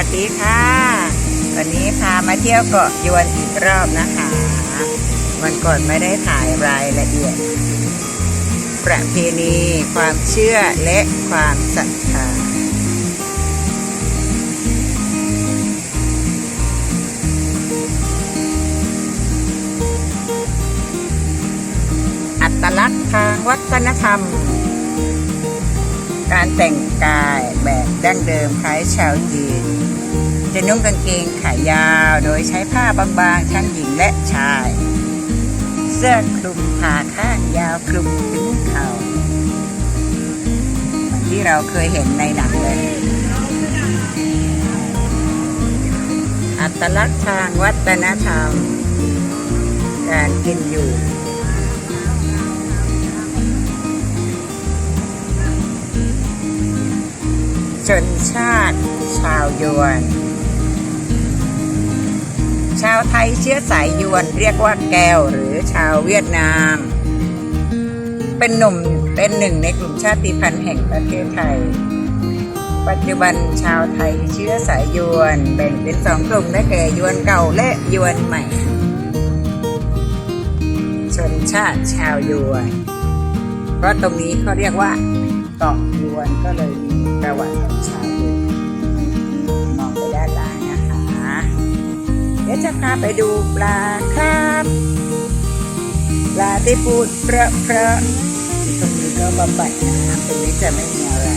วัสดีค่ะ วันนี้พามาเที่ยวเกาะยวนอีกรอบนะคะ วันก่อนไม่ได้ถ่ายรายละเอียด ประเพณีความเชื่อและความศรัทธาอัตลักษณ์ทางวัฒนธรรม การแต่งกายแบบดั้งเดิมคล้ายชาวจีนจะนุ่งกางเกงขายาว โดยใช้ผ้าบางๆทั้งหญิงและชาย เสื้อคลุมผ่าข้างยาวคลุมถึงเข่าเหมือนที่เราเคยเห็นในหนังเลย อัตลักษณ์ทางวัฒนธรรม การกินอยู่ ชนชาติ ชาวยวน ชาวไทยเชื้อสายยวนเรียกว่าแก้วหรือชาวเวียดนาม เป็นหนุ่มเป็นหนึ่งในกลุ่มชาติพันธุ์แห่งประเทศไทย ปัจจุบันชาวไทยเชื้อสายยวนแบ่งเป็นสองกลุ่มได้แก่ยวนเก่าและยวนใหม่ ชนชาติชาวยวน เพราะตรงนี้เขาเรียกว่าเกาะยวนก็เลยมี ประวัติของชาวยมองไปด้านล่างนะคะเดี๋ยวจะพาไปดูปลาครับปลาที่พูดเพระเพระตรงนี้ก็บำบัดน้ำตรงนี้จะไม่มีอะไร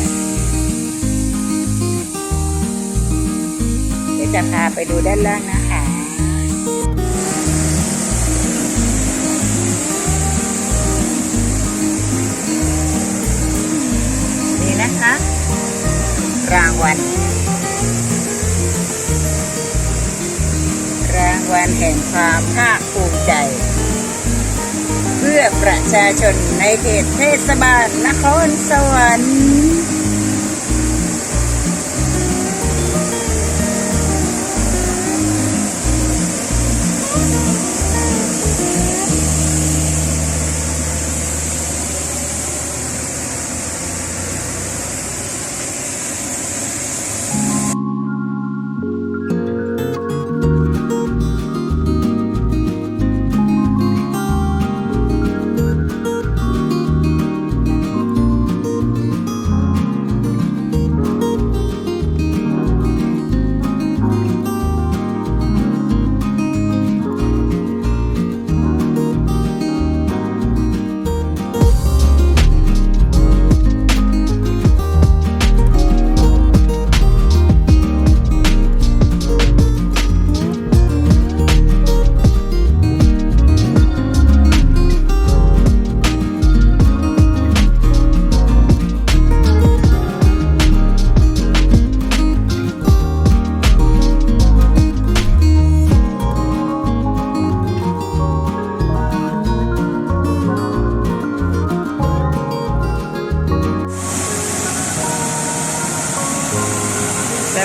เดี๋ยวจะพาไปดูด้านล่างนะ วัล รางวัลแห่งความภาคภูมิใจ เพื่อประชาชนในเขตเทศบาลนครสวรรค์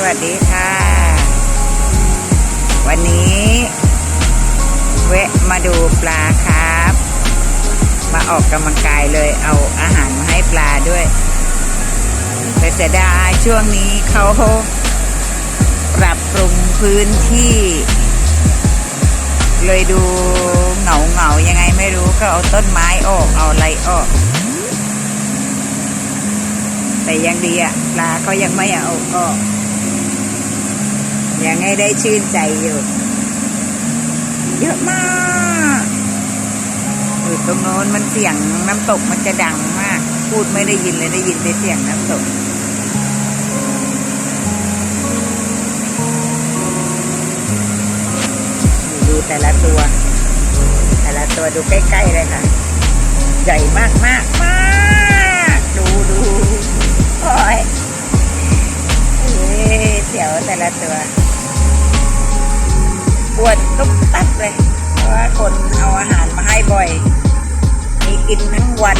วัสดีค่ะ วันนี้แวะมาดูปลาครับ มาออกกำลังกายเลยเอาอาหารมาให้ปลาด้วยแต่เสียดายช่วงนี้เขาปรับปรุงพื้นที่ เลยดูเหงาเหงายังไงไม่รู้ก็เอาต้นไม้ออกเอาอะไรออก แต่ยังดีอะปลาเขายังไม่เอาออก ยังให้ได้ชื่นใจอยู่ เยอะมากอยู่ตรงโน้นมันเสียงน้ำตกมันจะดังมาก พูดไม่ได้ยินเลยได้ยินแต่เสียงน้ำตกดูแต่ละตัว แต่ละตัวดูใกล้ๆเลยค่ะ ใหญ่มากมากมากดูดูโอ้ยเอ้ยเสียวแต่ละตัว ปวดตุ๊บตับเลย เพราะว่าคนเอาอาหารมาให้บ่อย มีกินทั้งวัน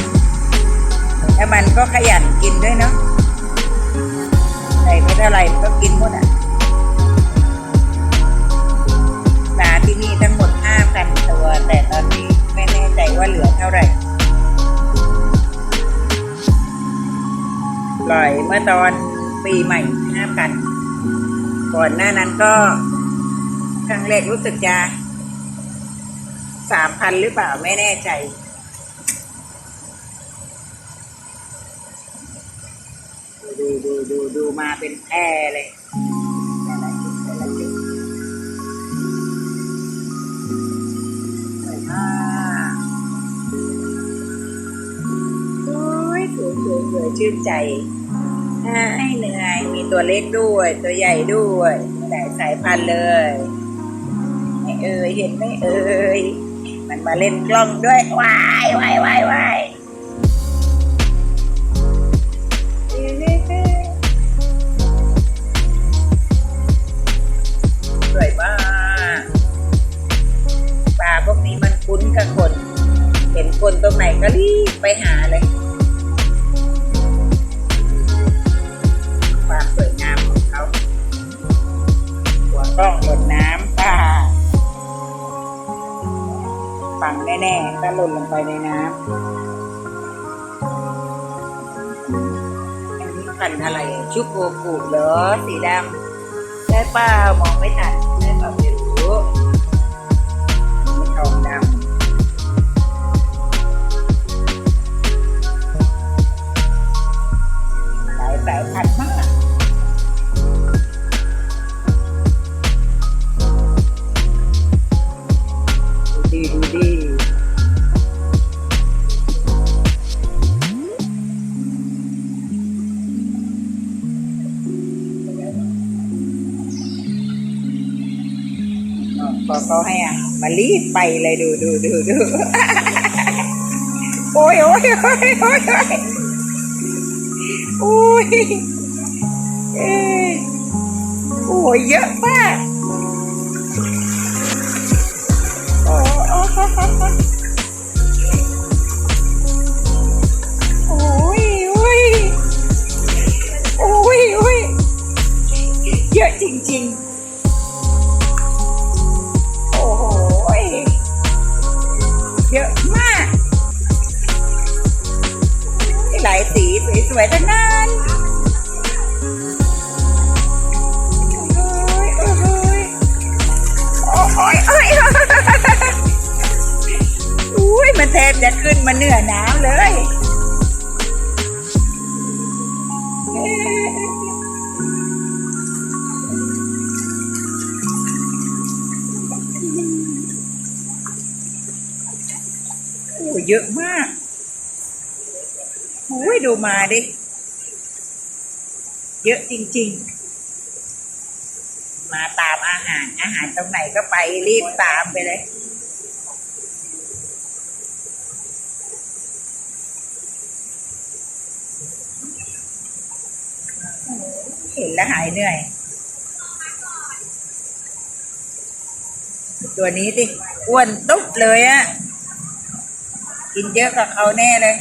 แล้วมันก็ขยันกินด้วยเนาะใส่ไม่เท่าไหร่ก็กินหมดอะปลาที่นี่ทั้งหมดห้าพันตัว แต่ตอนนี้ไม่แน่ใจว่าเหลือเท่าไหร่ปล่อยเมื่อตอนปีใหม่ห้าพันก่อนหน้านั้นก็ ครั้งแรกรู้สึกจะสามพันหรือเปล่าไม่แน่ใจ ดูดูดูดูมาเป็นแพรเลยแต่ละจุดแต่ละจุดสวยมากโอ้ยสวยสวยสวยชื่นใจให้เหนื่อยมีตัวเล็กด้วย ตัวใหญ่ด้วยมีหลายสายพันธุ์เลย ไม่เอ่ยเห็นไหม่เอ่ยมันมาเล่นกล้องด้วยวายวายวายวาย ก็หล่นลงไปในน้ำอันนี้พันอะไรชุบโกกูเหรอสีดำได้เปล่ามองไม่ทันได้เปล่าไม่รู้ อ๋อพอเขาให้อะมารีบไปเลยดูดูดูดูโอ้ยโอ้ยโอ้ยโอ้ยโอ้ยเอ้ยโอ้ยเยอะมากโอ้โอ้โอ้ยโอ้ยโอ้ยโอ้ยเยอะจริง ๆ เยอะมากหลายสีสวยๆทั้งนั้นโอ้ยโอ้ยโอ้ยโอ้ยอุ้ยมันแทบจะขึ้นมาเหนือน้ำเลย โอ้เยอะมากโอ้ยดูมาดิ เยอะจริง ๆ มาตามอาหาร อาหารตรงไหนก็ไปรีบตามไปเลย เห็นแล้วหายเหนื่อย ตัวนี้สิอ้วนตุ๊บเลยอะ กินเยอะกับเขาแน่เลย